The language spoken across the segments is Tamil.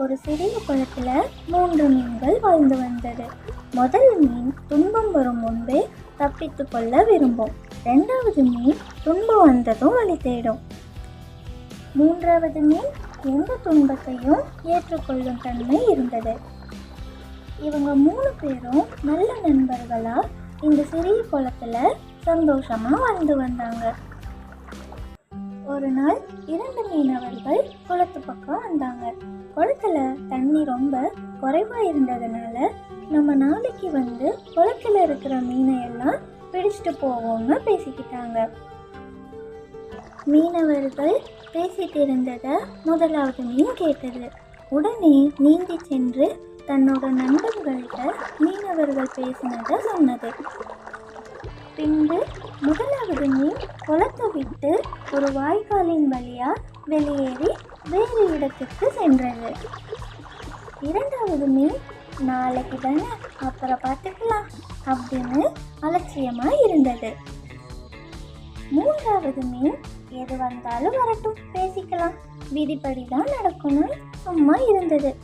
ஒரு சிறிய குளத்தில் மூன்று மீன்கள் வாழ்ந்து வந்தது. முதல் மீன் துன்பம் வரும் முன்பே தப்பித்து கொள்ள விரும்பும். ரெண்டாவது மீன் துன்பம் வந்ததும் வழி தேடும். மூன்றாவது மீன் எந்த துன்பத்தையும் ஏற்றுக்கொள்ளும் தன்மை இருந்தது. இவங்க மூணு பேரும் நல்ல நண்பர்களா இந்த சிறிய குளத்தில் சந்தோஷமா வாழ்ந்து வந்தாங்க. ஒரு நாள் இரண்டு மீனவர்கள் குளத்து பக்கம் வந்தாங்க. குளத்துல தண்ணி ரொம்ப குறைவா இருந்ததுனால நம்ம நாளைக்கு வந்து குளத்துல இருக்கிற மீனை எல்லாம் பிடிச்சிட்டு போவோம்னு பேசிக்கிட்டாங்க. மீனவர்கள் பேசிட்டு இருந்ததை முதலாவது மீன் கேட்டது. உடனே நீந்தி சென்று தன்னோட நண்பர்கள்கிட்ட மீனவர்கள் பேசினதை சொன்னது. பின்பு குளத்தை விட்டு ஒரு வாய்க்காலின் வழியா வெளியேறி வேறு இடத்துக்கு சென்றது. இரண்டாவது மீன் நாளைக்கு தானே அப்புறம் பார்த்துக்கலாம் அப்படின்னு அலட்சியமா இருந்தது. மூன்றாவது மீன் எது வந்தாலும் வரட்டும் பேசிக்கலாம். விதிப்படி தான் நடக்கணும்னு சும்மா இருந்தது.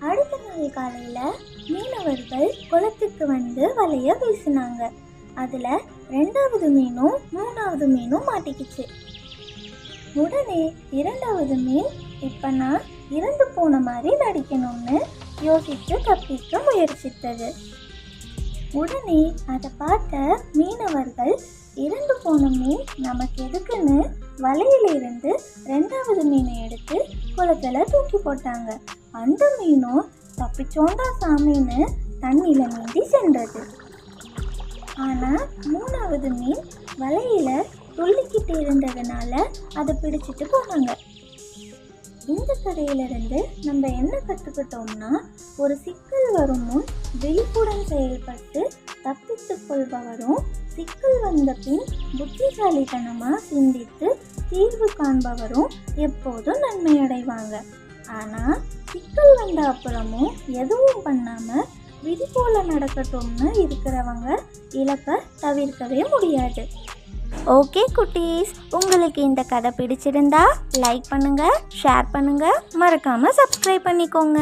அடுத்த நாள் காலையில மீனவர்கள் குளத்துக்கு வந்து வலைய வீசினாங்க. அதுல ரெண்டாவது மீனும் மூணாவது மீனும் மாட்டிக்கிச்சு. உடனே இரண்டாவது மீன் இப்ப நான் இறந்து போன மாதிரி நடிக்கணும்னு யோசிச்சு தப்பிக்க முயற்சித்தது. உடனே அதை பார்த்த மீனவர்கள் இறந்து போன மீன் நமக்கு எதுக்குன்னு? வலையிலிருந்து ரெண்டாவது மீனை எடுத்து குளத்துல தூக்கி போட்டாங்க. அந்த மீனும் தப்பிச்சோண்டா சாமின்னு தண்ணியில நீந்தி சென்றது. ஆனால் மூணாவது மீன் வலையில் துள்ளிக்கிட்டு இருந்ததுனால அதை பிடிச்சிட்டு போனாங்க. இந்த கதையிலிருந்து நம்ம என்ன கற்றுக்கிட்டோம்னா ஒரு சிக்கல் வரும் முன் விழிப்புடன் செயல்பட்டு தப்பித்துக் கொள்பவரும் சிக்கல் வந்த பின் புத்திசாலித்தனமாக சிந்தித்து தீர்வு காண்பவரும் எப்போதும் நன்மையடைவாங்க. ஆனால் சிக்கல் வந்த அப்புறமும் எதுவும் பண்ணாமல் விதி போல நடக்கட்டும்னு இருக்கிறவங்க இழப்பை தவிர்க்கவே முடியாது. ஓகே குட்டீஸ். உங்களுக்கு இந்த கதை பிடிச்சிருந்தா லைக் பண்ணுங்க ஷேர் பண்ணுங்க. மறக்காம சப்ஸ்கிரைப் பண்ணிக்கோங்க.